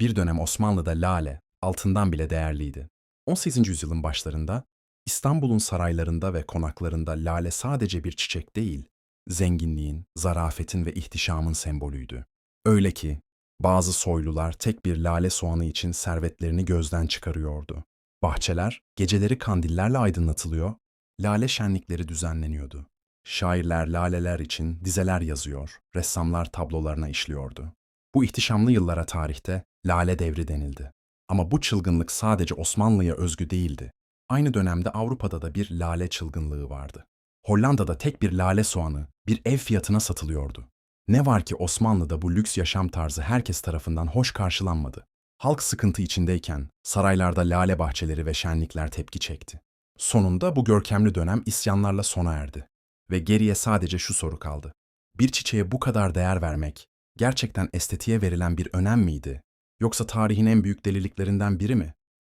Bir dönem Osmanlı'da lale, altından bile değerliydi. 18. yüzyılın başlarında İstanbul'un saraylarında ve konaklarında lale sadece bir çiçek değil, zenginliğin, zarafetin ve ihtişamın sembolüydü. Öyle ki bazı soylular tek bir lale soğanı için servetlerini gözden çıkarıyordu. Bahçeler geceleri kandillerle aydınlatılıyor, lale şenlikleri düzenleniyordu. Şairler laleler için dizeler yazıyor, ressamlar tablolarına işliyordu. Bu ihtişamlı yıllara tarihte lale devri denildi. Ama bu çılgınlık sadece Osmanlı'ya özgü değildi. Aynı dönemde Avrupa'da da bir lale çılgınlığı vardı. Hollanda'da tek bir lale soğanı bir ev fiyatına satılıyordu. Ne var ki Osmanlı'da bu lüks yaşam tarzı herkes tarafından hoş karşılanmadı. Halk sıkıntı içindeyken saraylarda lale bahçeleri ve şenlikler tepki çekti. Sonunda bu görkemli dönem isyanlarla sona erdi. Ve geriye sadece şu soru kaldı. Bir çiçeğe bu kadar değer vermek gerçekten estetiğe verilen bir önem miydi? Yoksa tarihin en büyük deliliklerinden biri mi?